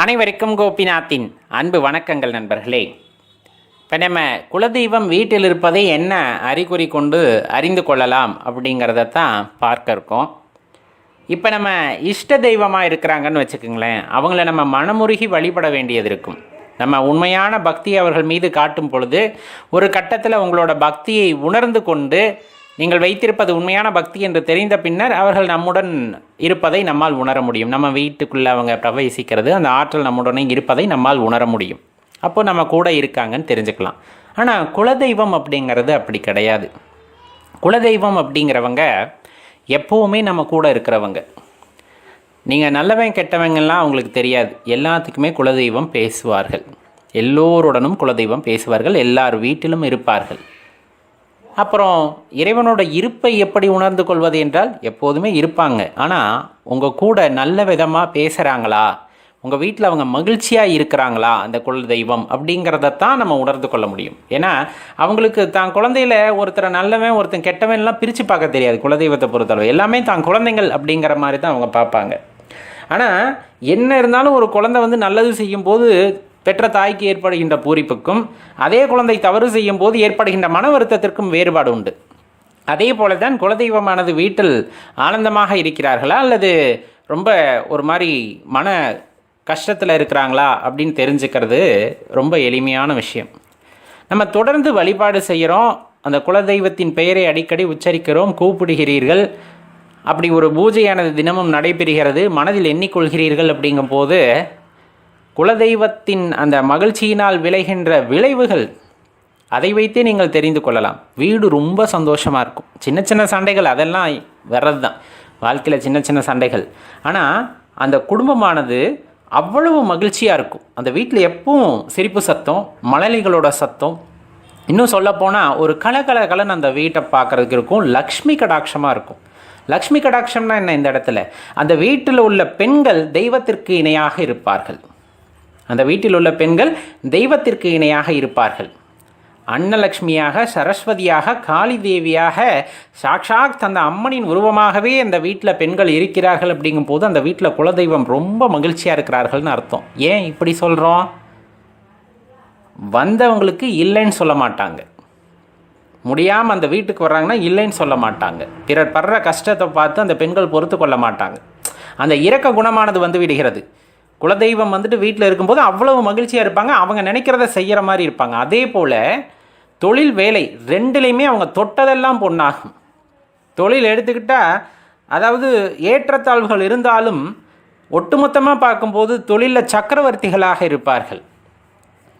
அனைவருக்கும் கோபிநாத்தின் அன்பு வணக்கங்கள் நண்பர்களே. இப்போ நம்ம குலதெய்வம் வீட்டில் இருப்பதை என்ன அறிகுறி கொண்டு அறிந்து கொள்ளலாம் அப்படிங்கிறத தான் பார்க்க இருக்கோம். இப்போ நம்ம இஷ்ட தெய்வமாக இருக்கிறாங்கன்னு வச்சுக்கோங்களேன் அவங்கள நம்ம மனமுருகி வழிபட வேண்டியது இருக்கும். நம்ம உண்மையான பக்தி அவர்கள் மீது காட்டும் பொழுது ஒரு கட்டத்தில் உங்களோட பக்தியை உணர்ந்து கொண்டு நீங்கள் வைத்திருப்பது உண்மையான பக்தி என்று தெரிந்த பின்னர் அவர்கள் நம்முடன் இருப்பதை நம்மால் உணர முடியும். நம்ம வீட்டுக்குள்ளே அவங்க பிரவேசிக்கிறது அந்த ஆற்றல் நம்முடனே இருப்பதை நம்மால் உணர முடியும். அப்போது நம்ம கூட இருக்காங்கன்னு தெரிஞ்சுக்கலாம். ஆனால் குலதெய்வம் அப்படிங்கிறது அப்படி கிடையாது. குலதெய்வம் அப்படிங்கிறவங்க எப்போவுமே நம்ம கூட இருக்கிறவங்க. நீங்கள் நல்லவன் கெட்டவங்கெல்லாம் அவங்களுக்கு தெரியாது. எல்லாத்துக்குமே குலதெய்வம் பேசுவார்கள். எல்லோருடனும் குலதெய்வம் பேசுவார்கள். எல்லார் வீட்டிலும் இருப்பார்கள். அப்புறம் இறைவனோட இருப்பை எப்படி உணர்ந்து கொள்வது என்றால் எப்போதுமே இருப்பாங்க. ஆனால் உங்கள் கூட நல்ல விதமாக பேசுகிறாங்களா உங்கள் வீட்டில் அவங்க மகிழ்ச்சியாக இருக்கிறாங்களா? அந்த குல தெய்வம் அப்படிங்கிறதத்தான் நம்ம உணர்ந்து கொள்ள முடியும். ஏன்னா அவங்களுக்கு தான் குழந்தையில ஒருத்தரை நல்லவன் ஒருத்தன் கெட்டவன்லாம் பிரித்து பார்க்க தெரியாது குலதெய்வத்தை பொறுத்தளவு. எல்லாமே தான் குழந்தைங்கள் அப்படிங்கிற மாதிரி தான் அவங்க பார்ப்பாங்க. ஆனால் என்ன இருந்தாலும் ஒரு குழந்தை வந்து நல்லது செய்யும்போது பெற்ற தாய்க்கு ஏற்படுகின்ற பூரிப்புக்கும் அதே குழந்தை தவறு செய்யும் போது ஏற்படுகின்ற மன வருத்தத்திற்கும் வேறுபாடு உண்டு. அதே போல தான் குலதெய்வமானது வீட்டில் ஆனந்தமாக இருக்கிறார்களா அல்லது ரொம்ப ஒரு மாதிரி மன கஷ்டத்தில் இருக்கிறாங்களா அப்படின்னு தெரிஞ்சுக்கிறது ரொம்ப எளிமையான விஷயம். நம்ம தொடர்ந்து வழிபாடு செய்கிறோம் அந்த குலதெய்வத்தின் பெயரை அடிக்கடி உச்சரிக்கிறோம் கூப்பிடுகிறீர்கள் அப்படி ஒரு பூஜையானது தினமும் நடைபெறுகிறது மனதில் எண்ணிக்கொள்கிறீர்கள் அப்படிங்கும்போது குலதெய்வத்தின் அந்த மகிழ்ச்சியினால் விளைகின்ற விளைவுகள் அதை வைத்தே நீங்கள் தெரிந்து கொள்ளலாம். வீடு ரொம்ப சந்தோஷமாக இருக்கும். சின்ன சின்ன சண்டைகள் அதெல்லாம் வர்றது தான் வாழ்க்கையில் சின்ன சின்ன சண்டைகள். ஆனால் அந்த குடும்பமானது அவ்வளவு மகிழ்ச்சியாக இருக்கும். அந்த வீட்டில் எப்பவும் சிரிப்பு சத்தம் மழலைகளோட சத்தம். இன்னும் சொல்லப்போனால் ஒரு கலகல கலன் அந்த வீட்டை பார்க்குறதுக்கு இருக்கும். லக்ஷ்மி கடாட்சமாக இருக்கும். லக்ஷ்மி கடாட்சம்னா என்ன இந்த இடத்துல? அந்த வீட்டில் உள்ள பெண்கள் தெய்வத்திற்கு இணையாக இருப்பார்கள். அந்த வீட்டில் உள்ள பெண்கள் தெய்வத்திற்கு இணையாக இருப்பார்கள். அன்னலக்ஷ்மியாக சரஸ்வதியாக காளி தேவியாக சாக்ஷாத் அந்த அம்மனின் உருவமாகவே அந்த வீட்டில் பெண்கள் இருக்கிறார்கள் அப்படிங்கும்போது அந்த வீட்டில் குலதெய்வம் ரொம்ப மகிழ்ச்சியாக இருக்கிறார்கள்னு அர்த்தம். ஏன் இப்படி சொல்கிறோம் வந்தவங்களுக்கு இல்லைன்னு சொல்ல மாட்டாங்க. முடியாமல் அந்த வீட்டுக்கு வர்றாங்கன்னா இல்லைன்னு சொல்ல மாட்டாங்க. பிறர் படுற கஷ்டத்தை பார்த்து அந்த பெண்கள் பொறுத்து கொள்ள மாட்டாங்க. அந்த இரக்க குணமானது வந்து விடுகிறது. குலதெய்வம் வந்துட்டு வீட்டில் இருக்கும்போது அவ்வளவு மகிழ்ச்சியாக இருப்பாங்க. அவங்க நினைக்கிறத செய்கிற மாதிரி இருப்பாங்க. அதே போல் தொழில் வேலை ரெண்டுலேயுமே அவங்க தொட்டதெல்லாம் பொண்ணாகும் தொழில் எடுத்துக்கிட்டால் அதாவது ஏற்றத்தாழ்வுகள் இருந்தாலும் ஒட்டுமொத்தமாக பார்க்கும்போது தொழிலில் சக்கரவர்த்திகளாக இருப்பார்கள்.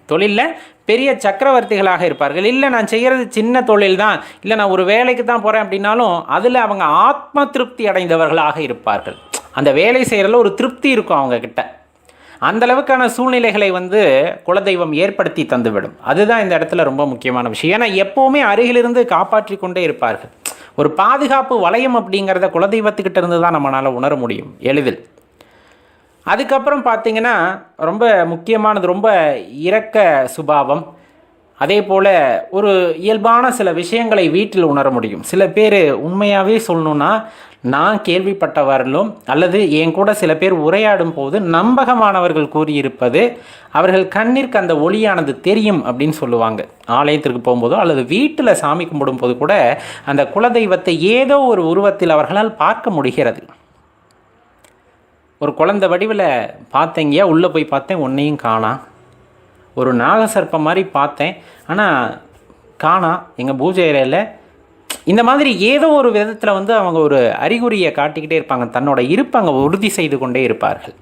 தொழிலில் பெரிய சக்கரவர்த்திகளாக இருப்பார்கள். இல்லை நான் செய்கிறது சின்ன தொழில் தான். இல்லை நான் ஒரு வேலைக்கு தான் போகிறேன் அப்படின்னாலும் அதில் அவங்க ஆத்ம திருப்தி அடைந்தவர்களாக இருப்பார்கள். அந்த வேலை செய்கிறதுல ஒரு திருப்தி இருக்கும் அவங்கக்கிட்ட அந்தளவுக்கான சூழ்நிலைகளை வந்து குலதெய்வம் ஏற்படுத்தி தந்துவிடும். அதுதான் இந்த இடத்துல ரொம்ப முக்கியமான விஷயம். ஏன்னா எப்போவுமே அருகிலிருந்து காப்பாற்றி கொண்டே இருப்பார்கள். ஒரு பாதுகாப்பு வளையம் அப்படிங்கிறத குலதெய்வத்துக்கிட்ட இருந்து தான் நம்மளால் உணர முடியும் எளிதில். அதுக்கப்புறம் பார்த்திங்கன்னா ரொம்ப முக்கியமானது ரொம்ப இரக்க சுபாவம். அதே போல் ஒரு இயல்பான சில விஷயங்களை வீட்டில் உணர முடியும். சில பேர் உண்மையாகவே சொல்லணுன்னா நான் கேள்விப்பட்டவர்களும் அல்லது என் கூட சில பேர் உரையாடும் போது நம்பகமானவர்கள் கூறியிருப்பது அவர்கள் கண்ணிற்கு அந்த ஒளியானது தெரியும் அப்படின்னு சொல்லுவாங்க. ஆலயத்திற்கு போகும்போதோ அல்லது வீட்டில் சாமி கும்பிடும் போது கூட அந்த குலதெய்வத்தை ஏதோ ஒரு உருவத்தில் அவர்களால் பார்க்க முடிகிறது. ஒரு குழந்தை வடிவில் பார்த்தேங்கய்யா உள்ளே போய் பார்த்தேன் ஒன்றையும் காணா. ஒரு நாகசர்ப்பம் மாதிரி பார்த்தேன் ஆனால் காணா எங்கள் பூஜை அறையில் இந்த மாதிரி ஏதோ ஒரு விதத்தில் வந்து அவங்க ஒரு அறிகுறியை காட்டிக்கிட்டே இருப்பாங்க. தன்னோட இருப்பை அங்கே உறுதி செய்து கொண்டே இருப்பார்கள்.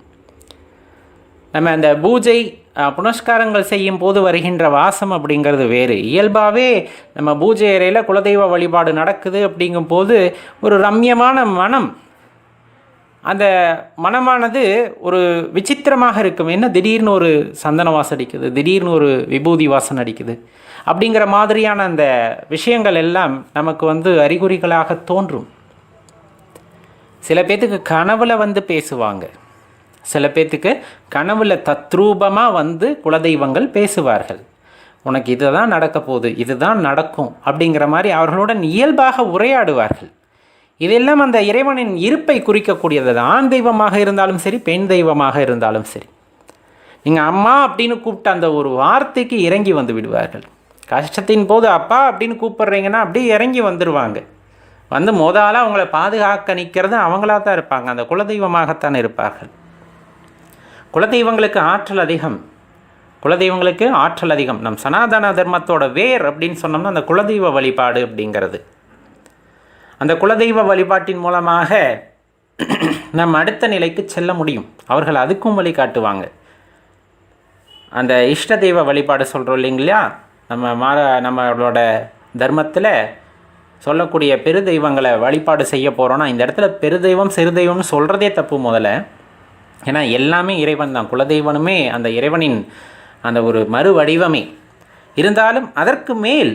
நம்ம அந்த பூஜை புனஸ்காரங்கள் செய்யும் போது வருகின்ற வாசம் அப்படிங்கிறது வேறு. இயல்பாகவே நம்ம பூஜை அறையில் குலதெய்வ வழிபாடு நடக்குது அப்படிங்கும்போது ஒரு ரம்யமான மனம் அந்த மனமானது ஒரு விசித்திரமாக இருக்கும். என்ன திடீர்னு ஒரு சந்தன வாசம் அடிக்குது திடீர்னு ஒரு விபூதி வாசனை அடிக்குது. அப்படிங்கிற மாதிரியான அந்த விஷயங்கள் எல்லாம் நமக்கு வந்து அறிகுறிகளாக தோன்றும். சில பேர்த்துக்கு கனவுல வந்து பேசுவாங்க. சில பேர்த்துக்கு கனவுல தத்ரூபமாக வந்து குலதெய்வங்கள் பேசுவார்கள். உனக்கு இதுதான் நடக்க போகுது இதுதான் நடக்கும் அப்படிங்கிற மாதிரி அவர்களுடன் இயல்பாக உரையாடுவார்கள். இதெல்லாம் அந்த இறைவனின் இருப்பை குறிக்கக்கூடியது. ஆண் தெய்வமாக இருந்தாலும் சரி பெண் தெய்வமாக இருந்தாலும் சரி. நீங்கள் அம்மா அப்படின்னு கூப்பிட்ட அந்த ஒரு வார்த்தைக்கு இறங்கி வந்து விடுவார்கள். கஷ்டத்தின் போது அப்பா அப்படின்னு கூப்பிட்றீங்கன்னா அப்படியே இறங்கி வந்துடுவாங்க வந்து மொதலாக அவங்கள பாதுகாக்க நிற்கிறது அவங்களா தான் இருப்பாங்க. அந்த குலதெய்வமாகத்தான் இருப்பார்கள். குலதெய்வங்களுக்கு ஆற்றல் அதிகம். குலதெய்வங்களுக்கு ஆற்றல் அதிகம். நம் சனாதன தர்மத்தோட வேர் அப்படின்னு சொன்னோம்னா அந்த குலதெய்வ வழிபாடு அப்படிங்கிறது. அந்த குலதெய்வ வழிபாட்டின் மூலமாக நம்ம அடுத்த நிலைக்கு செல்ல முடியும். அவர்கள் அதுக்கும் வழி காட்டுவாங்க அந்த இஷ்ட தெய்வ வழிபாடு சொல்கிறோம் இல்லைங்களா? நம்ம மாற நம்மளோட தர்மத்தில் சொல்லக்கூடிய பெரு தெய்வங்களை வழிபாடு செய்ய போகிறோன்னா இந்த இடத்துல பெரு தெய்வம் சொல்கிறதே தப்பு முதல்ல. ஏன்னா எல்லாமே இறைவன் தான். குலதெய்வனுமே அந்த இறைவனின் அந்த ஒரு மறு வடிவமே. இருந்தாலும் அதற்கு மேல்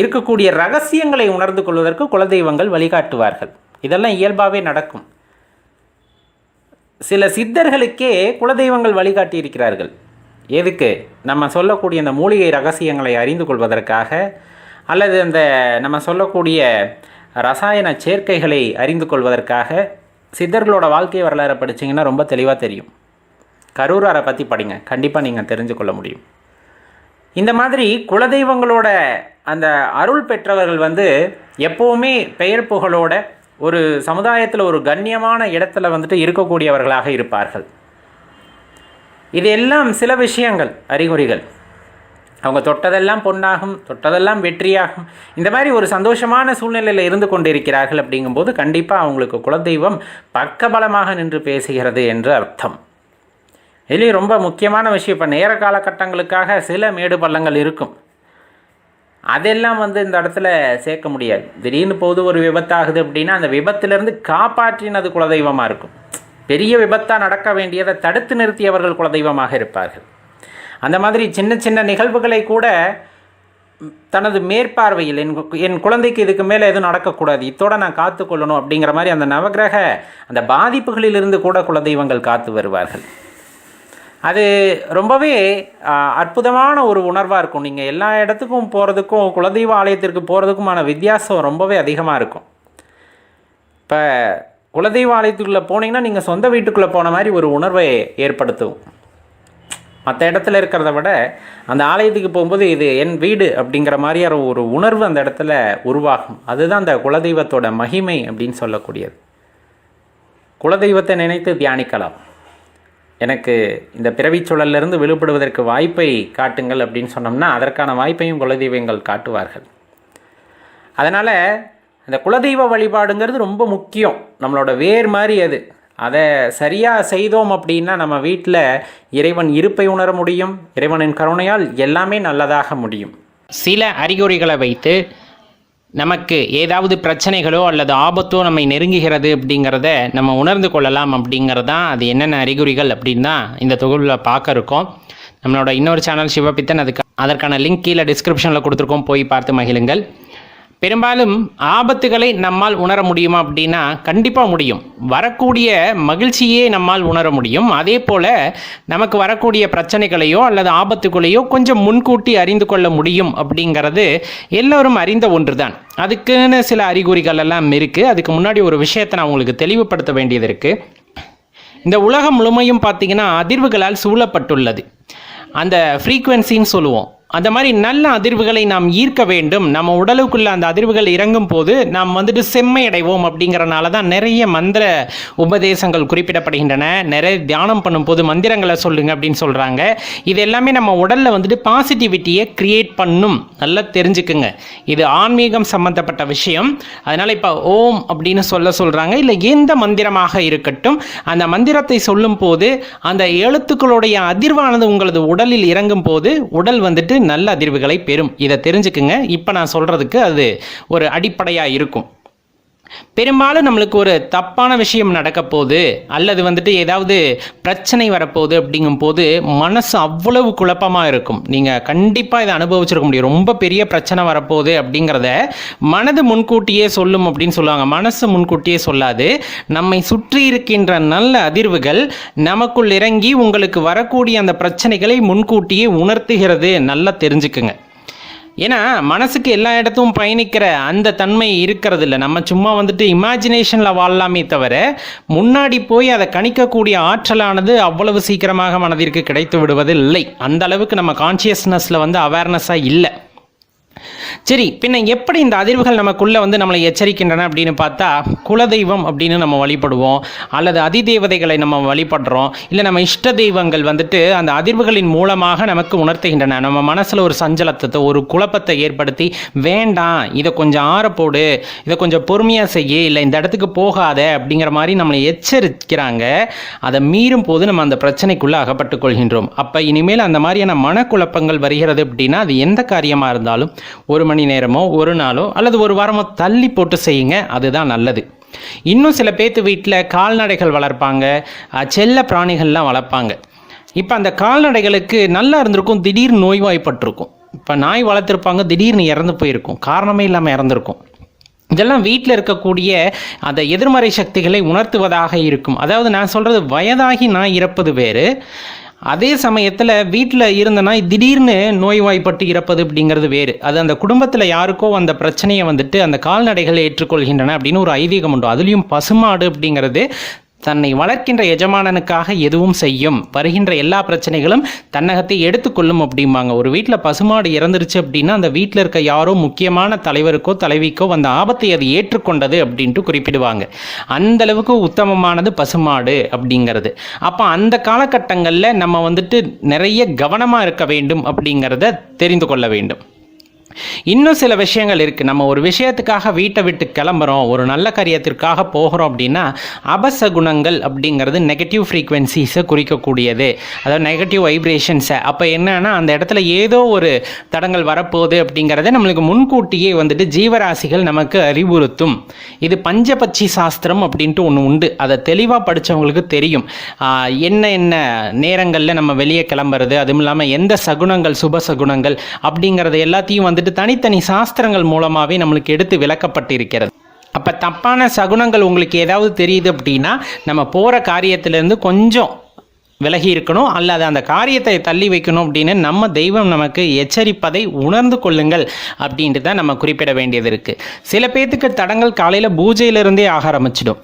இருக்கக்கூடிய ரகசியங்களை உணர்ந்து கொள்வதற்கு குலதெய்வங்கள் வழிகாட்டுவார்கள். இதெல்லாம் இயல்பாகவே நடக்கும். சில சித்தர்களுக்கே குலதெய்வங்கள் வழிகாட்டி இருக்கிறார்கள் எதுக்கு? நம்ம சொல்லக்கூடிய அந்த மூலிகை ரகசியங்களை அறிந்து கொள்வதற்காக அல்லது அந்த நம்ம சொல்லக்கூடிய ரசாயன சேர்க்கைகளை அறிந்து கொள்வதற்காக சித்தர்களோட வாழ்க்கை வரலாறை படிச்சீங்கன்னா ரொம்ப தெளிவாக தெரியும். கரூராரை பற்றி படிங்க. கண்டிப்பாக நீங்கள் தெரிஞ்சு கொள்ள முடியும். இந்த மாதிரி குலதெய்வங்களோட அந்த அருள் பெற்றவர்கள் வந்து எப்போவுமே பெயர் புகழோட ஒரு சமுதாயத்தில் ஒரு கண்ணியமான இடத்துல வந்துட்டு இருக்கக்கூடியவர்களாக இருப்பார்கள். இது எல்லாம் சில விஷயங்கள் அறிகுறிகள். அவங்க தொட்டதெல்லாம் பொன்னாகும் தொட்டதெல்லாம் வெற்றியாகும். இந்த மாதிரி ஒரு சந்தோஷமான சூழ்நிலையில் இருந்து கொண்டிருக்கிறார்கள் அப்படிங்கும்போது கண்டிப்பாக அவங்களுக்கு குலதெய்வம் பக்கபலமாக நின்று பேசுகிறது என்று அர்த்தம். இதுலேயும் ரொம்ப முக்கியமான விஷயம் இப்போ நேர காலகட்டங்களுக்காக சில மேடு பள்ளங்கள் இருக்கும். அதெல்லாம் வந்து இந்த இடத்துல சேர்க்க முடியாது. திடீர்னு போது ஒரு விபத்தாகுது அப்படின்னா அந்த விபத்திலேருந்து காப்பாற்றினது குலதெய்வமாக இருக்கும். பெரிய விபத்தாக நடக்க வேண்டியதை தடுத்து நிறுத்தியவர்கள் குலதெய்வமாக இருப்பார்கள். அந்த மாதிரி சின்ன சின்ன நிகழ்வுகளை கூட தனது மேற்பார்வையில் என் கு- என் குழந்தைக்கு இதுக்கு மேலே எதுவும் நடக்கக்கூடாது இத்தோட நான் காத்துக்கொள்ளணும் அப்படிங்கிற மாதிரி அந்த நவக்கிரக அந்த பாதிப்புகளிலிருந்து கூட குலதெய்வங்கள் காத்து வருவார்கள். அது ரொம்பவே அற்புதமான ஒரு உணர்வாக இருக்கும். நீங்கள் எல்லா இடத்துக்கும் போகிறதுக்கும் குலதெய்வ ஆலயத்திற்கு போகிறதுக்குமான வித்தியாசம் ரொம்பவே அதிகமாக இருக்கும். இப்போ குலதெய்வ ஆலயத்துக்குள்ளே போனீங்கன்னா நீங்கள் சொந்த வீட்டுக்குள்ளே போன மாதிரி ஒரு உணர்வை ஏற்படுத்தும். மற்ற இடத்துல இருக்கிறத விட அந்த ஆலயத்துக்கு போகும்போது இது என் வீடு அப்படிங்கிற மாதிரியான ஒரு உணர்வு அந்த இடத்துல உருவாகும். அதுதான் அந்த குலதெய்வத்தோட மகிமை அப்படின்னு சொல்லக்கூடியது. குலதெய்வத்தை நினைத்து தியானிக்கலாம். எனக்கு இந்த பிறவிச் சூழலிலிருந்து விடுபடுவதற்கு வாய்ப்பை காட்டுங்கள் அப்படின்னு சொன்னோம்னா அதற்கான வாய்ப்பையும் குலதெய்வங்கள் காட்டுவார்கள். அதனால் அந்த குலதெய்வ வழிபாடுங்கிறது ரொம்ப முக்கியம். நம்மளோட வேர் மாதிரி அது. அதை சரியாக செய்தோம் அப்படின்னா நம்ம வீட்டில் இறைவன் இருப்பை உணர முடியும். இறைவனின் கருணையால் எல்லாமே நல்லதாக முடியும். சில அறிகுறிகளை வைத்து நமக்கு ஏதாவது பிரச்சனைகளோ அல்லது ஆபத்தோ நம்மை நெருங்குகிறது அப்படிங்கிறத நம்ம உணர்ந்து கொள்ளலாம் அப்படிங்கிறது தான் அது என்னென்ன அறிகுறிகள் அப்படின்னு தான் இந்த தொகுப்பில் பார்க்க இருக்கோம். நம்மளோட இன்னொரு சேனல் சிவபித்தன் அதுக்கு அதற்கான லிங்க் கீழே டிஸ்கிரிப்ஷனில் கொடுத்துருக்கோம். போய் பார்த்து மகிழுங்கள். பெரும்பாலும் ஆபத்துகளை நம்மால் உணர முடியுமா அப்படின்னா கண்டிப்பாக முடியும். வரக்கூடிய மகிழ்ச்சியே நம்மால் உணர முடியும். அதே போல் நமக்கு வரக்கூடிய பிரச்சனைகளையோ அல்லது ஆபத்துகளையோ கொஞ்சம் முன்கூட்டி அறிந்து கொள்ள முடியும் அப்படிங்கிறது எல்லோரும் அறிந்த ஒன்று தான் அதுக்குன்னு சில அறிகுறிகள் எல்லாம் இருக்குது அதுக்கு முன்னாடி ஒரு விஷயத்தை நான் உங்களுக்கு தெளிவுபடுத்த வேண்டியது இருக்குது இந்த உலகம் முழுமையும் பார்த்தீங்கன்னா அதிர்வுகளால் சூழப்பட்டுள்ளது. அந்த ஃப்ரீக்குவென்சின்னு சொல்லுவோம். அந்த மாதிரி நல்ல அதிர்வுகளை நாம் ஈர்க்க வேண்டும். நம்ம உடலுக்குள்ள அந்த அதிர்வுகள் இறங்கும் போது நாம் வந்துட்டு செம்மையடைவோம் அப்படிங்கிறனால தான் நிறைய மந்திர உபதேசங்கள் குறிப்பிடப்படுகின்றன. நிறைய தியானம் பண்ணும்போது மந்திரங்களை சொல்லுங்க அப்படின்னு சொல்றாங்க. இது எல்லாமே நம்ம உடல்ல வந்துட்டு பாசிட்டிவிட்டியை கிரியேட் பண்ணும். நல்லா தெரிஞ்சுக்குங்க. இது ஆன்மீகம் சம்பந்தப்பட்ட விஷயம். அதனால இப்போ ஓம் அப்படின்னு சொல்ல சொல்றாங்க. இல்லை எந்த மந்திரமாக இருக்கட்டும் அந்த மந்திரத்தை சொல்லும் போது அந்த எழுத்துக்களுடைய அதிர்வானது உங்களது உடலில் இறங்கும் போது உடல் வந்துட்டு நல்ல அதிர்வுகளை பெறும். இதை தெரிஞ்சுக்குங்க. இப்போ நான் சொல்றதுக்கு அது ஒரு அடிப்படையாக இருக்கும். பெரும்பாலும் நம்மளுக்கு ஒரு தப்பான விஷயம் நடக்க போகுது அல்லது வந்துட்டு ஏதாவது பிரச்சனை வரப்போகுது அப்படிங்கும்போது மனசு அவ்வளவு குழப்பமாக இருக்கும். நீங்கள் கண்டிப்பாக இதை அனுபவிச்சிருக்க முடியும். ரொம்ப பெரிய பிரச்சனை வரப்போகுது அப்படிங்கிறத மனது முன்கூட்டியே சொல்லும் அப்படின்னு சொல்லுவாங்க. மனசு முன்கூட்டியே சொல்லாது. நம்மை சுற்றி இருக்கின்ற நல்ல அதிர்வுகள் நமக்குள் இறங்கி உங்களுக்கு வரக்கூடிய அந்த பிரச்சனைகளை முன்கூட்டியே உணர்த்துகிறது. நல்லா தெரிஞ்சுக்குங்க. ஏன்னா மனசுக்கு எல்லா இடத்தும் பயணிக்கிற அந்த தன்மை இருக்கிறது இல்லை நம்ம சும்மா வந்துட்டு இமேஜினேஷனில் வாழலாமே தவிர முன்னாடி போய் அதை கணிக்கக்கூடிய ஆற்றலானது அவ்வளவு சீக்கிரமாக மனதிற்கு கிடைத்து விடுவது இல்லை அந்த அளவுக்கு நம்ம கான்சியஸ்னஸில் வந்து அவேர்னஸாக இல்லை. சரி பின்ன எப்படி இந்த அதிர்வுகள் நமக்குள்ளே வந்து நம்மளை எச்சரிக்கின்றன அப்படின்னு பார்த்தா குலதெய்வம் அப்படின்னு நம்ம வழிபடுவோம். அல்லது அதிதேவதைகளை நம்ம வழிபடுறோம். இல்லை நம்ம இஷ்ட தெய்வங்கள் வந்துட்டு அந்த அதிர்வுகளின் மூலமாக நமக்கு உணர்த்துகின்றன. நம்ம மனசில் ஒரு சஞ்சலத்தை ஒரு குழப்பத்தை ஏற்படுத்தி வேண்டாம் இதை கொஞ்சம் ஆறப்போடு இதை கொஞ்சம் பொறுமையாக செய்ய இல்லை இந்த இடத்துக்கு போகாத அப்படிங்கிற மாதிரி நம்மளை எச்சரிக்கிறாங்க. அதை மீறும் போது நம்ம அந்த பிரச்சனைக்குள்ளே அகப்பட்டுக் கொள்கின்றோம். அப்போ இனிமேல் அந்த மாதிரியான மனக்குழப்பங்கள் வருகிறது அப்படின்னா அது எந்த காரியமாக இருந்தாலும் ஒரு மணி நேரமோ ஒரு நாளோ அல்லது ஒரு வாரமோ தள்ளி போட்டு செய்யுங்க. அதுதான் நல்லது. இன்னும் சில பேர்த்து வீட்டில் கால்நடைகள் வளர்ப்பாங்க. செல்ல பிராணிகள்லாம் வளர்ப்பாங்க. இப்போ அந்த கால்நடைகளுக்கு நல்லா இருந்திருக்கும் திடீர் நோய்வாய்ப்பட்டிருக்கும் இப்போ நாய் வளர்த்துருப்பாங்க திடீர்னு இறந்து போயிருக்கும். காரணமே இல்லாமல் இறந்துருக்கும். இதெல்லாம் வீட்டில் இருக்கக்கூடிய அந்த எதிர்மறை சக்திகளை உணர்த்துவதாக இருக்கும். அதாவது நான் சொல்கிறது வயதாகி நான் இறப்பது வேறு. அதே சமயத்தில் வீட்டில் இருந்தனா திடீர்னு நோய்வாய்ப்பட்டு இறப்பது அப்படிங்கிறது வேறு. அது அந்த குடும்பத்தில் யாருக்கோ அந்த பிரச்சனையை வந்துட்டு அந்த கால்நடைகளை ஏற்றுக்கொள்கின்றன அப்படின்னு ஒரு ஐதீகம் உண்டு. அதுலேயும் பசுமாடு அப்படிங்கிறது தன்னை வளர்க்கின்ற எஜமானனுக்காக எதுவும் செய்யும் வருகின்ற எல்லா பிரச்சனைகளும் தன்னகத்தை எடுத்துக்கொள்ளும் அப்படிம்பாங்க. ஒரு வீட்டில் பசுமாடு இறந்துருச்சு அப்படின்னா அந்த வீட்டில் இருக்க யாரோ முக்கியமான தலைவருக்கோ தலைவிக்கோ அந்த ஆபத்தை அது ஏற்றுக்கொண்டது அப்படின்ட்டு குறிப்பிடுவாங்க. அந்த அளவுக்கு உத்தமமானது பசுமாடு அப்படிங்கிறது. அப்போ அந்த காலகட்டங்களில் நம்ம வந்துட்டு நிறைய கவனமாக இருக்க வேண்டும் அப்படிங்கிறத தெரிந்து கொள்ள வேண்டும். இன்னும் சில விஷயங்கள் இருக்குது நம்ம ஒரு விஷயத்துக்காக வீட்டை விட்டு கிளம்புறோம் ஒரு நல்ல காரியத்திற்காக போகிறோம் அப்படின்னா அபசகுணங்கள் அப்படிங்கிறது நெகட்டிவ் ஃப்ரீக்வன்சிஸை குறிக்கக்கூடியது. அதாவது நெகட்டிவ் வைப்ரேஷன்ஸை அப்போ என்னன்னா அந்த இடத்துல ஏதோ ஒரு தடங்கள் வரப்போகுது அப்படிங்கிறத நம்மளுக்கு முன்கூட்டியே வந்துட்டு ஜீவராசிகள் நமக்கு அறிவுறுத்தும். இது பஞ்சபட்சி சாஸ்திரம் அப்படின்ட்டு ஒன்று உண்டு. அதை தெளிவாக படித்தவங்களுக்கு தெரியும். என்ன என்ன நேரங்களில் நம்ம வெளியே கிளம்புறது அதுவும் இல்லாமல் எந்த சகுனங்கள் சுப சகுனங்கள் அப்படிங்கிறத எல்லாத்தையும் வந்துட்டு தனித்தனி சாஸ்திரங்கள் மூலமாகவே நம்மளுக்கு எடுத்து விளக்கப்பட்டிருக்கிறது. அப்போ தப்பான சகுனங்கள் உங்களுக்கு ஏதாவது தெரியுது அப்படின்னா நம்ம போகிற காரியத்திலேருந்து கொஞ்சம் விலகி இருக்கணும் அல்லது அந்த காரியத்தை தள்ளி வைக்கணும் அப்படின்னு நம்ம தெய்வம் நமக்கு எச்சரிப்பதை உணர்ந்து கொள்ளுங்கள் அப்படின்ட்டு தான் நம்ம குறிப்பிட வேண்டியது இருக்குது சில பேர்த்துக்கு தடங்கள் காலையில் பூஜையிலிருந்தே ஆக ஆரம்பிச்சிடும்.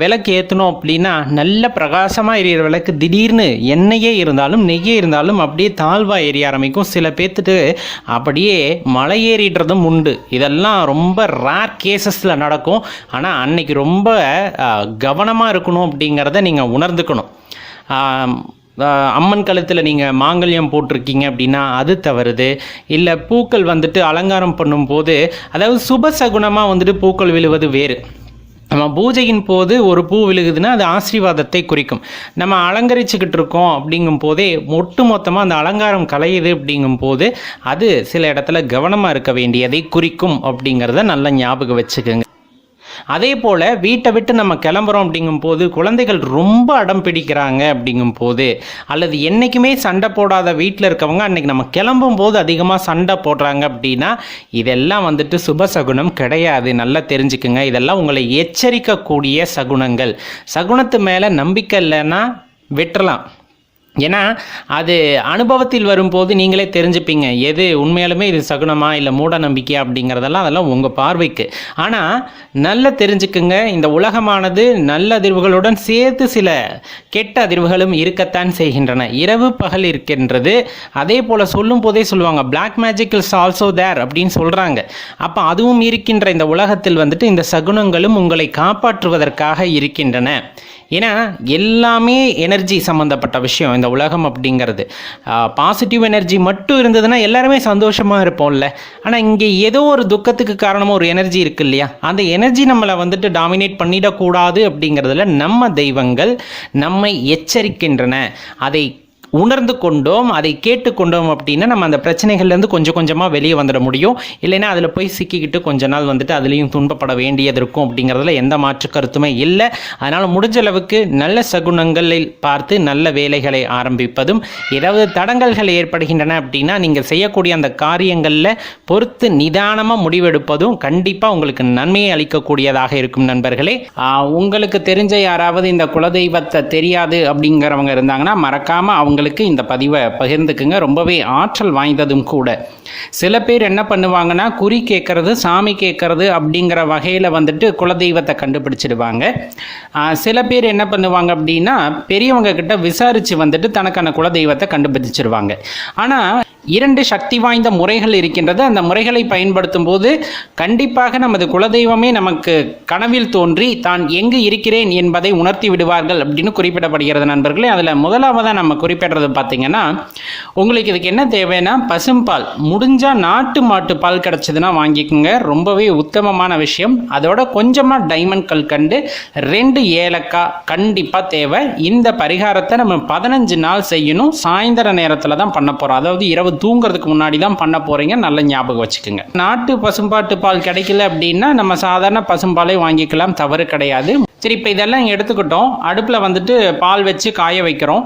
விளக்கு ஏற்றணும் அப்படின்னா நல்ல பிரகாசமாக எரியிற விளக்கு திடீர்னு எண்ணெயே இருந்தாலும் நெய்யே இருந்தாலும் அப்படியே தாழ்வாக எரிய ஆரம்பிக்கும். சில பேர்த்துட்டு அப்படியே மலை ஏறிடுறதும் உண்டு. இதெல்லாம் ரொம்ப ரேர் கேசஸில் நடக்கும். ஆனால் அன்னைக்கு ரொம்ப கவனமாக இருக்கணும் அப்படிங்கிறத நீங்கள் உணர்ந்துக்கணும். அம்மன் கழுத்தில் நீங்கள் மாங்கல்யம் போட்டிருக்கீங்க அப்படின்னா அது தவறுது. இல்லை பூக்கள் வந்துட்டு அலங்காரம் பண்ணும்போது அதாவது சுப சகுனமாக வந்துட்டு பூக்கள் விழுவது வேறு. நம்ம பூஜையின் போது ஒரு பூ விழுகுதுன்னா அது ஆசீர்வாதத்தை குறிக்கும். நம்ம அலங்கரிச்சுக்கிட்டு இருக்கோம் அப்படிங்கும் போதே ஒட்டு மொத்தமாக அந்த அலங்காரம் கலையுது அப்படிங்கும் போது அது சில இடத்துல கவனமாக இருக்க வேண்டியதை குறிக்கும் அப்படிங்கிறத நல்லா ஞாபகம் வச்சுக்கோங்க. அதே போல் வீட்டை விட்டு நம்ம கிளம்புறோம் அப்படிங்கும் போது குழந்தைகள் ரொம்ப அடம் பிடிக்கிறாங்க அப்படிங்கும் போது அல்லது என்றைக்குமே சண்டை போடாத வீட்டில் இருக்கவங்க அன்றைக்கி நம்ம கிளம்பும் போது அதிகமாக சண்டை போடுறாங்க அப்படின்னா இதெல்லாம் வந்துட்டு சுப சகுனம் கிடையாது. நல்லா தெரிஞ்சுக்குங்க. இதெல்லாம் உங்களை எச்சரிக்கக்கூடிய சகுனங்கள். சகுனத்து மேலே நம்பிக்கை இல்லைன்னா விட்டுறலாம். ஏன்னா அது அனுபவத்தில் வரும்போது நீங்களே தெரிஞ்சுப்பீங்க. எது உண்மையாலுமே இது சகுனமா இல்லை மூட நம்பிக்கை அப்படிங்கிறதெல்லாம் அதெல்லாம் உங்கள் பார்வைக்கு. ஆனால் நல்லா தெரிஞ்சுக்குங்க. இந்த உலகமானது நல்ல அதிர்வுகளுடன் சேர்த்து சில கெட்ட அதிர்வுகளும் இருக்கத்தான் செய்கின்றன. இரவு பகல் இருக்கின்றது. அதே போல் சொல்லும் போதே சொல்லுவாங்க black magic is also there அப்படின்னு சொல்கிறாங்க அப்போ அதுவும் இருக்கின்ற இந்த உலகத்தில் வந்துட்டு இந்த சகுனங்களும் உங்களை காப்பாற்றுவதற்காக இருக்கின்றன. ஏன்னா எல்லாமே எனர்ஜி சம்மந்தப்பட்ட விஷயம். இந்த உலகம் அப்படிங்கிறது. பாசிட்டிவ் எனர்ஜி மட்டும் இருந்ததுன்னா எல்லாருமே சந்தோஷமாக இருப்போம்ல. ஆனால் இங்கே ஏதோ ஒரு துக்கத்துக்கு காரணமாக ஒரு எனர்ஜி இருக்கு இல்லையா? அந்த எனர்ஜி நம்மளை வந்துட்டு டாமினேட் பண்ணிடக்கூடாது அப்படிங்கிறதுல நம்ம தெய்வங்கள் நம்மை எச்சரிக்கின்றன. அதை உணர்ந்து கொண்டோம் அதை கேட்டுக்கொண்டோம் அப்படின்னா நம்ம அந்த பிரச்சனைகள்லேருந்து கொஞ்சம் கொஞ்சமாக வெளியே வந்துட முடியும். இல்லைன்னா அதில் போய் சிக்கிக்கிட்டு கொஞ்ச நாள் வந்துட்டு அதுலேயும் துன்பப்பட வேண்டியது இருக்கும் அப்படிங்கிறதுல எந்த மாற்று கருத்துமே இல்லை. அதனால் முடிஞ்ச அளவுக்கு நல்ல சகுனங்களில் பார்த்து நல்ல வேலைகளை ஆரம்பிப்பதும் ஏதாவது தடங்கல்கள் ஏற்படுகின்றன அப்படின்னா நீங்கள் செய்யக்கூடிய அந்த காரியங்களில் பொறுத்து நிதானமாக முடிவெடுப்பதும் கண்டிப்பாக உங்களுக்கு நன்மையை அளிக்கக்கூடியதாக இருக்கும் நண்பர்களே. உங்களுக்கு தெரிஞ்ச யாராவது இந்த குலதெய்வத்தை தெரியாது அப்படிங்கிறவங்க இருந்தாங்கன்னா மறக்காமல் அவங்களுக்கு நண்பர்களுக்கு இந்த பதிவை பகிர்ந்துக்குங்க. ரொம்பவே ஆற்றல் வாய்ந்ததும் கூட. சில பேர் என்ன பண்ணுவாங்கன்னா குறி கேட்கறது சாமி கேட்கறது அப்படிங்கிற வகையில் வந்துட்டு குலதெய்வத்தை கண்டுபிடிச்சிடுவாங்க. சில பேர் என்ன பண்ணுவாங்க அப்படின்னா பெரியவங்க கிட்ட விசாரித்து வந்துட்டு தனக்கான குலதெய்வத்தை கண்டுபிடிச்சிருவாங்க. ஆனால் இரண்டு சக்தி வாய்ந்த முறைகள் இருக்கின்றது. அந்த முறைகளை பயன்படுத்தும் போது கண்டிப்பாக நமது குலதெய்வமே நமக்கு கனவில் தோன்றி தான் எங்கு இருக்கிறேன் என்பதை உணர்த்தி விடுவார்கள் அப்படின்னு குறிப்பிடப்படுகிறது நண்பர்களே. அதில் முதலாவதாக நம்ம குறிப்பிடுறது பார்த்தீங்கன்னா உங்களுக்கு இதுக்கு என்ன தேவைன்னா பசும்பால். முடிஞ்சால் நாட்டு மாட்டு பால் கிடச்சதுன்னா வாங்கிக்கோங்க. ரொம்பவே உத்தமமான விஷயம். அதோட கொஞ்சமாக டைமண்ட் கல்கண்டு ரெண்டு ஏலக்காய் கண்டிப்பாக தேவை. இந்த பரிகாரத்தை நம்ம பதினஞ்சு நாள் செய்யணும். சாயந்தர நேரத்தில் தான் பண்ண போகிறோம் அதாவது இரவு தூங்குறதுக்கு முன்னாடி தான் பண்ண போகிறீங்க நல்ல ஞாபகம் வச்சுக்கோங்க. நாட்டு பசும்பாட்டு பால் கிடைக்கல அப்படின்னா நம்ம சாதாரண பசும்பாலே வாங்கிக்கலாம். தவறு கிடையாது. சரி இப்போ இதெல்லாம் எடுத்துக்கிட்டோம். அடுப்பில் வந்துட்டு பால் வச்சு காய வைக்கிறோம்.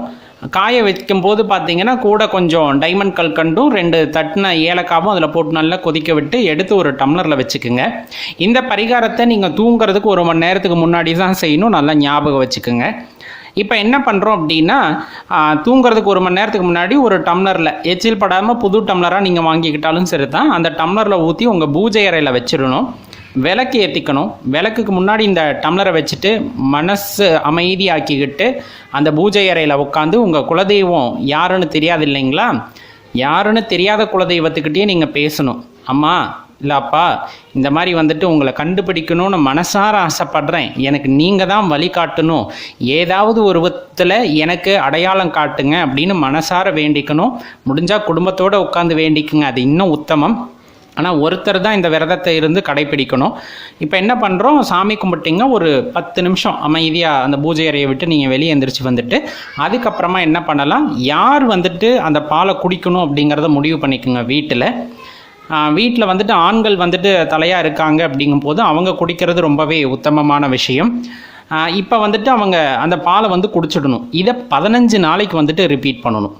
காய வைக்கும் போது பார்த்தீங்கன்னா கூட கொஞ்சம் டைமண்ட் கல்கண்டும் ரெண்டு தட்டின ஏலக்காவும் அதில் போட்டு நல்லா கொதிக்க விட்டு எடுத்து ஒரு டம்ளரில் வச்சுக்குங்க. இந்த பரிகாரத்தை நீங்கள் தூங்குறதுக்கு ஒரு மணி நேரத்துக்கு முன்னாடி தான் செய்யணும். நல்லா ஞாபகம் வச்சுக்கோங்க. இப்போ என்ன பண்ணுறோம் அப்படின்னா தூங்குறதுக்கு ஒரு மணி நேரத்துக்கு முன்னாடி ஒரு டம்ளரில் எச்சில் படாமல் புது டம்ளராக நீங்கள் வாங்கிக்கிட்டாலும் சரி தான் அந்த டம்ளரில் ஊற்றி உங்கள் பூஜை அறையில் வச்சிடணும். விளக்கு ஏற்றிக்கணும் விளக்குக்கு முன்னாடி இந்த டம்ளரை வச்சுட்டு மனசு அமைதியாக்கிக்கிட்டு அந்த பூஜை அறையில் உட்காந்து உங்கள் குலதெய்வம் யாருன்னு தெரியாது இல்லைங்களா? யாருன்னு தெரியாத குலதெய்வத்துக்கிட்டே நீங்கள் பேசணும். அம்மா இல்லப்பா இந்த மாதிரி வந்துட்டு உங்களை கண்டுபிடிக்கணும்னு மனசார ஆசைப்படுறேன். எனக்கு நீங்கள் தான் வழிகாட்டணும் ஏதாவது ஒரு விதத்தில் எனக்கு அடையாளம் காட்டுங்க அப்படின்னு மனசார வேண்டிக்கணும். முடிஞ்சால் குடும்பத்தோடு உட்காந்து வேண்டிக்குங்க. அது இன்னும் உத்தமம். ஆனால் ஒருத்தர் தான் இந்த விரதத்தை இருந்து கடைப்பிடிக்கணும் இப்போ என்ன பண்ணுறோம் சாமி கும்பிட்டிங்க ஒரு பத்து நிமிஷம் அமைதியாக அந்த பூஜை அறையை விட்டு நீங்கள் வெளியே எந்திரிச்சு வந்துட்டு அதுக்கப்புறமா என்ன பண்ணலாம்? யார் வந்துட்டு அந்த பாலை குடிக்கணும் அப்படிங்கிறத முடிவு பண்ணிக்கோங்க வீட்டில். வீட்டில் வந்துட்டு ஆண்கள் வந்துட்டு தலையாக இருக்காங்க அப்படிங்கும்போது அவங்க குடிக்கிறது ரொம்பவே உத்தமமான விஷயம். இப்போ வந்துட்டு அவங்க அந்த பாலை வந்து குடிச்சிடணும். இதை பதினஞ்சு நாளைக்கு வந்துட்டு ரிப்பீட் பண்ணணும்.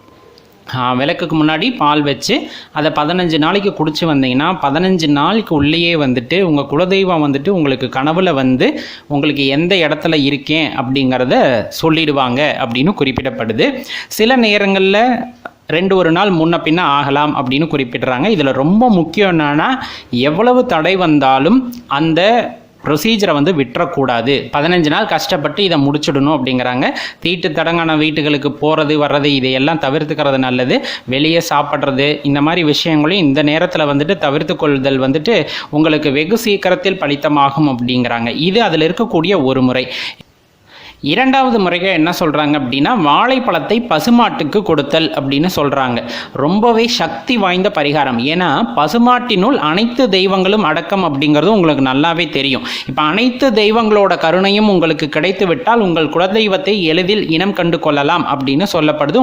விளக்குக்கு முன்னாடி பால் வச்சு அதை பதினஞ்சு நாளைக்கு குடிச்சு வந்தீங்கன்னா பதினஞ்சு நாளைக்கு உள்ளேயே வந்துட்டு உங்கள் குலதெய்வம் வந்துட்டு உங்களுக்கு கனவுல வந்து உங்களுக்கு எந்த இடத்துல இருக்கேன் அப்படிங்கிறத சொல்லிடுவாங்க அப்படின்னு குறிப்பிடப்படுது. சில நேரங்களில் ரெண்டு ஒரு நாள் முன்ன பின்ன ஆகலாம் அப்படின்னு குறிப்பிடுறாங்க. இதில் ரொம்ப முக்கியம் என்னன்னா எவ்வளவு தடை வந்தாலும் அந்த ப்ரொசீஜரை வந்து விட்டுறக்கூடாது. பதினஞ்சு நாள் கஷ்டப்பட்டு இதை முடிச்சிடணும் அப்படிங்கிறாங்க. தீட்டு தடங்கான வீட்டுகளுக்கு போகிறது வர்றது இதையெல்லாம் தவிர்த்துக்கிறது நல்லது. வெளியே சாப்பிட்றது இந்த மாதிரி விஷயங்களையும் இந்த நேரத்தில் வந்துட்டு தவிர்த்து கொள்ளுதல் வந்துட்டு உங்களுக்கு வெகு சீக்கிரத்தில் பலித்தமாகும் அப்படிங்கிறாங்க. இது அதில் இருக்கக்கூடிய ஒரு முறை. இரண்டாவது முறைகள் என்ன சொல்கிறாங்க அப்படின்னா வாழைப்பழத்தை பசுமாட்டுக்கு கொடுத்தல் அப்படின்னு சொல்கிறாங்க ரொம்பவே சக்தி வாய்ந்த பரிகாரம். ஏன்னா பசுமாட்டினுள் அனைத்து தெய்வங்களும் அடக்கம் அப்படிங்கிறது உங்களுக்கு நல்லாவே தெரியும். இப்போ அனைத்து தெய்வங்களோட கருணையும் உங்களுக்கு கிடைத்து விட்டால் உங்கள் குலதெய்வத்தை எளிதில் இனம் கண்டு கொள்ளலாம் அப்படின்னு சொல்லப்படுது.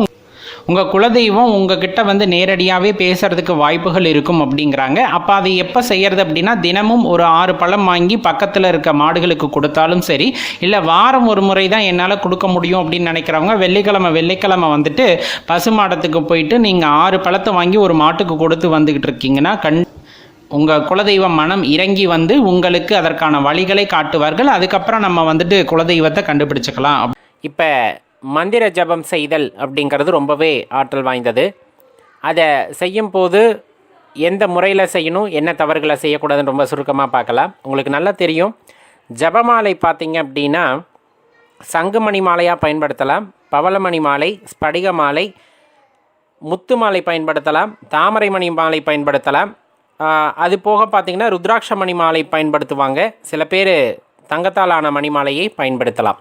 உங்கள் குலதெய்வம் உங்ககிட்ட வந்து நேரடியாகவே பேசுறதுக்கு வாய்ப்புகள் இருக்கும் அப்படிங்கிறாங்க. அப்போ அதை எப்போ செய்யறது அப்படின்னா தினமும் ஒரு ஆறு பழம் வாங்கி பக்கத்தில் இருக்க மாடுகளுக்கு கொடுத்தாலும் சரி இல்லை வாரம் ஒரு முறை தான் என்னால் கொடுக்க முடியும் அப்படின்னு நினைக்கிறவங்க வெள்ளிக்கிழமை வெள்ளிக்கிழமை வந்துட்டு பசுமாடத்துக்கு போயிட்டு நீங்கள் ஆறு பழத்தை வாங்கி ஒரு மாட்டுக்கு கொடுத்து வந்துக்கிட்டு இருக்கீங்கன்னா கண் உங்கள் குலதெய்வம் மனம் இறங்கி வந்து உங்களுக்கு அதற்கான வழிகளை காட்டுவார்கள். அதுக்கப்புறம் நம்ம வந்துட்டு குலதெய்வத்தை கண்டுபிடிச்சிக்கலாம். இப்போ மந்திர ஜபம் செய்தல் அப்படிங்கிறது ரொம்பவே ஆற்றல் வாய்ந்தது. அதை செய்யும்போது எந்த முறையில் செய்யணும் என்ன தவறுகளை செய்யக்கூடாதுன்னு ரொம்ப சுருக்கமாக பார்க்கலாம். உங்களுக்கு நல்லா தெரியும். ஜபமாலை பார்த்தீங்க அப்படின்னா சங்குமணி மாலையாக பயன்படுத்தலாம் பவளமணி மாலை ஸ்படிக மாலை முத்து மாலை பயன்படுத்தலாம் தாமரை மணி மாலை பயன்படுத்தலாம். அது போக பார்த்தீங்கன்னா ருத்ராட்ச மணி மாலை பயன்படுத்துவாங்க. சில பேர் தங்கத்தால் ஆன மணி மாலையை பயன்படுத்தலாம்.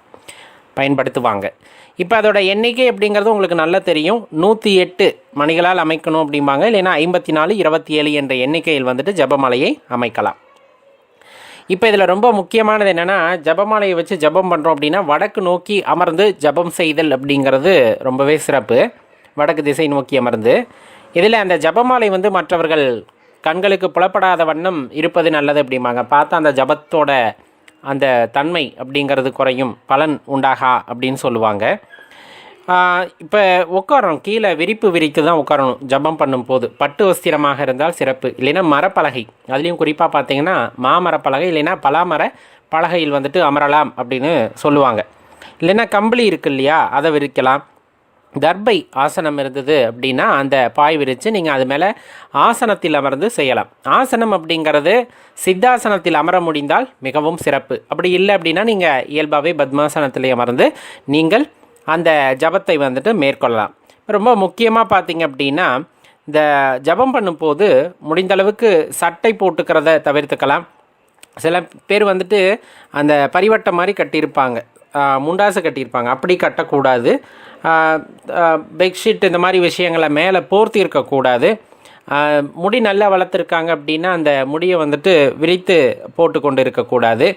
பயன்படுத்துவாங்க. இப்போ அதோட எண்ணிக்கை அப்படிங்கிறது உங்களுக்கு நல்லா தெரியும். நூற்றி எட்டு மணிகளால் அமைக்கணும் அப்படிம்பாங்க. இல்லைன்னா ஐம்பத்தி நாலு இருபத்தி ஏழு என்ற எண்ணிக்கையில் வந்துட்டு ஜபமாலையை அமைக்கலாம். இப்போ இதில் ரொம்ப முக்கியமானது என்னென்னா ஜபமாலையை வச்சு ஜபம் பண்ணுறோம் அப்படின்னா வடக்கு நோக்கி அமர்ந்து ஜபம் செய்தல் அப்படிங்கிறது ரொம்பவே சிறப்பு. வடக்கு திசை நோக்கி அமர்ந்து. இதில் அந்த ஜபமாலை வந்து மற்றவர்கள் கண்களுக்கு புலப்படாத வண்ணம் இருப்பது நல்லது அப்படிம்பாங்க. பார்த்தா அந்த ஜபத்தோட அந்த தன்மை அப்படிங்கிறது குறையும் பலன் உண்டாகா அப்படின்னு சொல்லுவாங்க. இப்போ உட்காரணும். கீழே விரிப்பு விரித்து தான் உட்காரணும். ஜபம் பண்ணும்போது. பட்டு வஸ்திரமாக இருந்தால் சிறப்பு. இல்லைன்னா மரப்பலகை. அதுலேயும் குறிப்பாக பார்த்தீங்கன்னா மாமரப்பலகை இல்லைன்னா பலாமர பலகையில் வந்துட்டு அமரலாம் அப்படின்னு சொல்லுவாங்க. இல்லைன்னா கம்பளி இருக்கு இல்லையா? அதை விரிக்கலாம். தர்பை ஆசனம் இருந்தது அப்படின்னா அந்த பாய் விரித்து நீங்கள் அது மேலே ஆசனத்தில் அமர்ந்து செய்யலாம். ஆசனம் அப்படிங்கிறது சித்தாசனத்தில் அமர முடிந்தால் மிகவும் சிறப்பு. அப்படி இல்லை அப்படின்னா நீங்கள் இயல்பாகவே பத்மாசனத்தில் அமர்ந்து நீங்கள் அந்த ஜபத்தை வந்துட்டு மேற்கொள்ளலாம். ரொம்ப முக்கியமாக பார்த்தீங்க அப்படின்னா இந்த ஜபம் பண்ணும்போது முடிந்தளவுக்கு சட்டை போட்டுக்கிறத தவிர்த்துக்கலாம். சில பேர் வந்துட்டு அந்த பரிவட்டம் மாதிரி கட்டியிருப்பாங்க. முண்டாசு கட்டியிருப்பாங்க. அப்படி கட்டக்கூடாது. பெட்ஷீட் இந்த மாதிரி விஷயங்களை மேலே போர்த்தி இருக்கக்கூடாது முடி நல்லா வளர்த்துருக்காங்க அப்படின்னா அந்த முடியை வந்துட்டு விரித்து போட்டு கொண்டு இருக்கக்கூடாது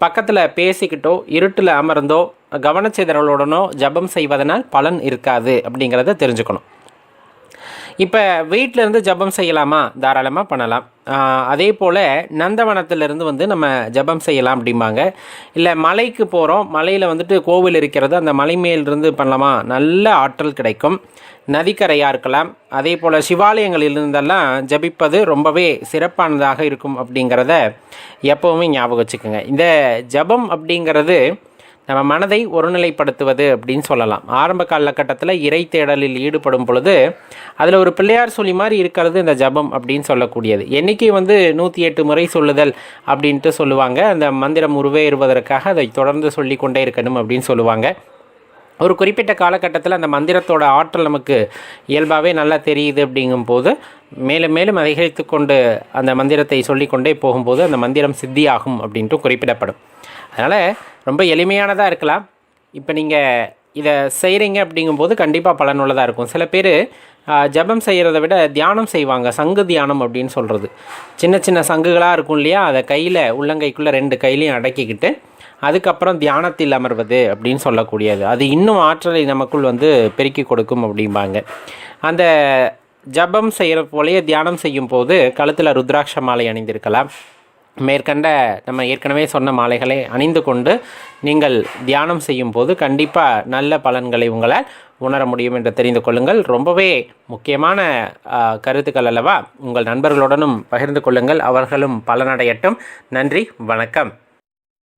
பக்கத்தில் பேசிக்கிட்டோ இருட்டில் அமர்ந்தோ கவனச்சிதறலுடனோ ஜபம் செய்வதனால் பலன் இருக்காது அப்படிங்கிறத தெரிஞ்சுக்கணும். இப்போ வீட்டிலேருந்து ஜபம் செய்யலாமா? தாராளமாக பண்ணலாம். அதே போல் நந்தவனத்திலிருந்து வந்து நம்ம ஜபம் செய்யலாம் அப்படிம்பாங்க. இல்லை மலைக்கு போகிறோம் மலையில் வந்துட்டு கோவில் இருக்கிறது. அந்த மலை மேலிருந்து பண்ணலாமா? நல்ல ஆற்றல் கிடைக்கும். நதிக்கரையாக இருக்கலாம். அதே போல் சிவாலயங்களிலிருந்தெல்லாம் ஜபிப்பது ரொம்பவே சிறப்பானதாக இருக்கும் அப்படிங்கிறத எப்போவுமே ஞாபகம் வச்சுக்கோங்க. இந்த ஜபம் அப்படிங்கிறது நம்ம மனதை ஒருநிலைப்படுத்துவது அப்படின்னு சொல்லலாம். ஆரம்ப காலகட்டத்தில் இறை தேடலில் ஈடுபடும் பொழுது அதில் ஒரு பிள்ளையார் சொல்லி மாதிரி இருக்கிறது இந்த ஜபம் அப்படின்னு சொல்லக்கூடியது. எண்ணிக்கை வந்து நூற்றி எட்டு முறை சொல்லுதல் அப்படின்ட்டு சொல்லுவாங்க. அந்த மந்திரம் உருவேறுவதற்காக அதை தொடர்ந்து சொல்லி கொண்டே இருக்கணும் அப்படின்னு சொல்லுவாங்க. ஒரு குறிப்பிட்ட காலகட்டத்தில் அந்த மந்திரத்தோட ஆற்றல் நமக்கு இயல்பாகவே நல்லா தெரியுது அப்படிங்கும்போது மேலும் மேலும் அதிகரித்து கொண்டு அந்த மந்திரத்தை சொல்லிக்கொண்டே போகும்போது அந்த மந்திரம் சித்தியாகும் அப்படின்ட்டு குறிப்பிடப்படும். அதனால் ரொம்ப எளிமையானதாக இருக்கலாம். இப்போ நீங்கள் இதை செய்கிறீங்க அப்படிங்கும்போது கண்டிப்பாக பலனுள்ளதாக இருக்கும். சில பேர் ஜபம் செய்கிறத விட தியானம் செய்வாங்க. சங்கு தியானம் அப்படின்னு சொல்கிறது சின்ன சின்ன சங்குகளாக இருக்கும் இல்லையா? அதை கையில் உள்ளங்கைக்குள்ளே ரெண்டு கையிலையும் அடக்கிக்கிட்டு அதுக்கப்புறம் தியானத்தில் அமர்வது அப்படின்னு சொல்லக்கூடியது. அது இன்னும் ஆற்றலை நமக்குள் வந்து பெருக்கி கொடுக்கும் அப்படிம்பாங்க. அந்த ஜபம் செய்கிற போலேயே தியானம் செய்யும் போது கழுத்தில் ருத்ராட்ச மாலை அணிந்திருக்கலாம். மேற்கண்ட நம்ம ஏற்கனவே சொன்ன மாலைகளை அணிந்து கொண்டு நீங்கள் தியானம் செய்யும் போது கண்டிப்பாக நல்ல பலன்களை உங்களால் உணர முடியும் என்று தெரிந்து கொள்ளுங்கள். ரொம்பவே முக்கியமான கருத்துக்கள் அல்லவா? உங்கள் நண்பர்களுடனும் பகிர்ந்து கொள்ளுங்கள். அவர்களும் பலனடையட்டும். நன்றி வணக்கம்.